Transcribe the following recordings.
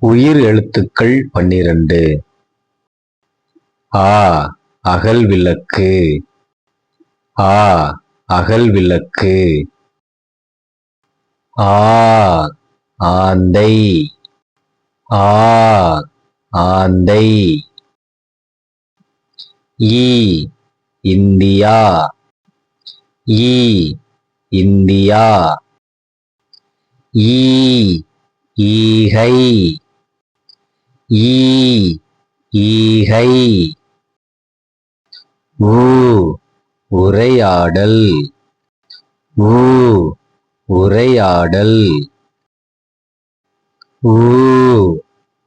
உயிர் எழுத்துக்கள் பன்னிரண்டு. ஆ அகல் விளக்கு. ஆ அகல் விளக்கு. ஆ ஆந்தை. ஆ ஆந்தை. ஈ இந்தியா. ஈ இந்தியா. ஈ ஈகை. ஈ ஈகை. ஊ உரையாடல். ஊ உரையாடல். ஊ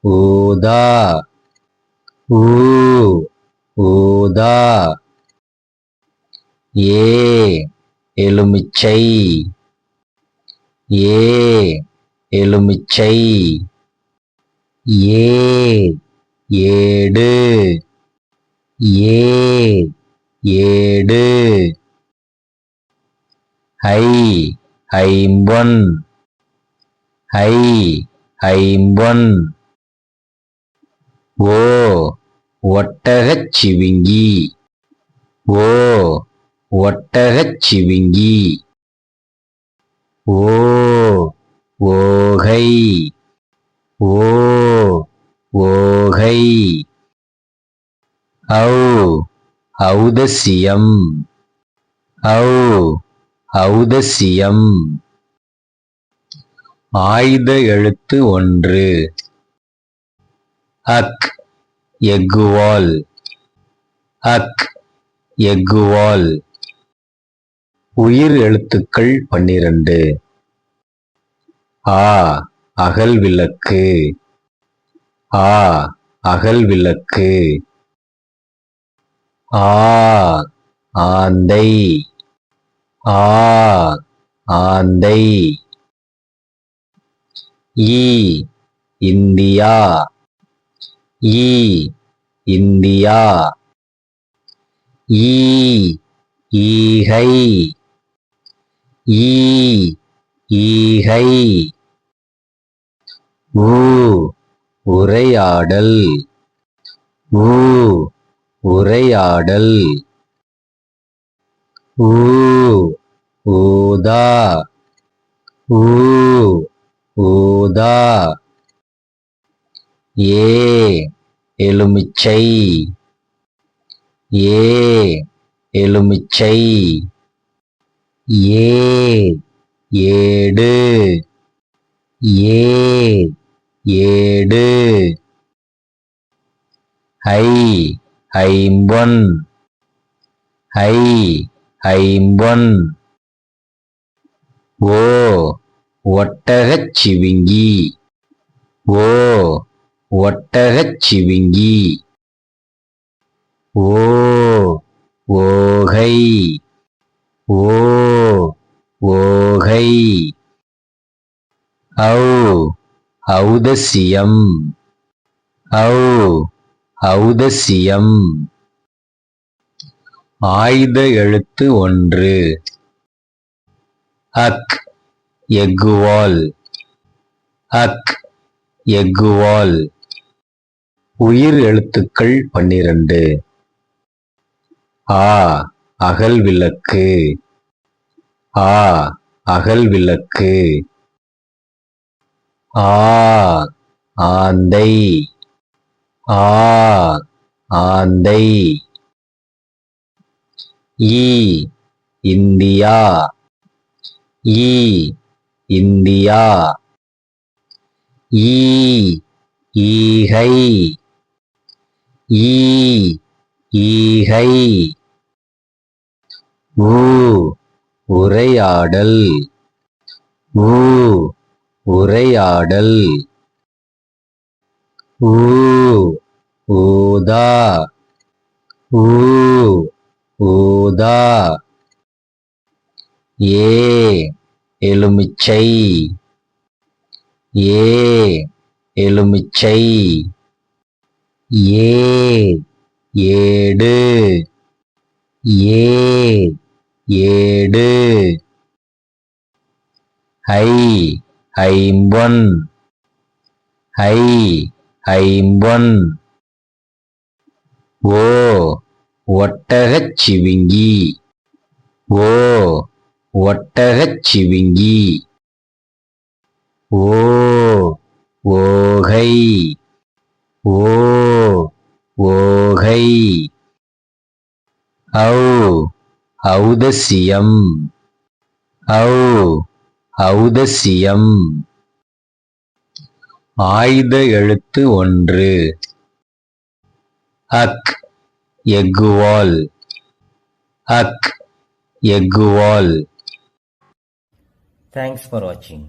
ஊதா. ஊ ஊதா. ஏ எலுமிச்சை. ஏ எலுமிச்சை. ஏ ஏடு ஏ ஏடு ஐ ஐம்பொன் ஐ ஐம்பொன் ஓ ஒட்டகச் சிவிங்கி ஓ ஒட்டகச் சிவிங்கி ஓ ஓகை ஓ ஓகை. ஔ ஔதசியம். ஔ ஔதசியம். ஆயுத எழுத்து ஒன்று. அக் எக்குவால் அக் எக்குவால் உயிர் எழுத்துக்கள் பன்னிரண்டு. ஆ அகல் விளக்கு. ஆ அகல் விளக்கு. ஆ ஆந்தை. ஆ ஆந்தை. ஈ இந்தியா. ஈ இந்தியா. ஈ ஈகை. ஈ ஈகை. ஊ உரையாடல். ஊ உரையாடல். ஊ ஊதா. ஊ ஊதா. ஏ எலுமிச்சை. ஏ எலுமிச்சை. ஏ ஏடு. ஏ ஏடு ஐ ஐம்பொன். ஐ ஐம்பொன். ஓ ஒட்டகச் சிவிங்கி. ஓ ஒட்டகச் சிவிங்கி. ஓ ஓகை. ஓ ஓகை. ஔ ஔதசியம். ஔ ஔதசியம். ஆயுத எழுத்து ஒன்று. அக் எக்குவால் அக் எக்குவால் உயிர் எழுத்துக்கள் பன்னிரண்டு. ஆ அகல் விளக்கு. ஆ அகல் விளக்கு. ஆ ஆந்தை. ஆ ஆந்தை. ஈ இந்தியா. ஈ இந்தியா. ஈ ஈகை. ஈ ஈகை. உ உரையாடல். ஊ உரையாடல். ஊ ஊதா. ஊ ஊதா. ஏ எலுமிச்சை. ஏ எலுமிச்சை. ஏ ஏடு. ஏ ஏடு. ஐ ஐம்பொன். ஐ ஐம்பொன். ஓ ஒட்டகச் சிவிங்கி. ஓ ஒட்டகச் சிவிங்கி. ஓ ஓகை. ஓ ஓகை. ஔ ஔதசியம். ஔ ஔதசியம். ஆயுத எழுத்து ஒன்று. அக் எக்குவால் அக் எக்குவால் தேங்க்ஸ் ஃபார் வாட்சிங்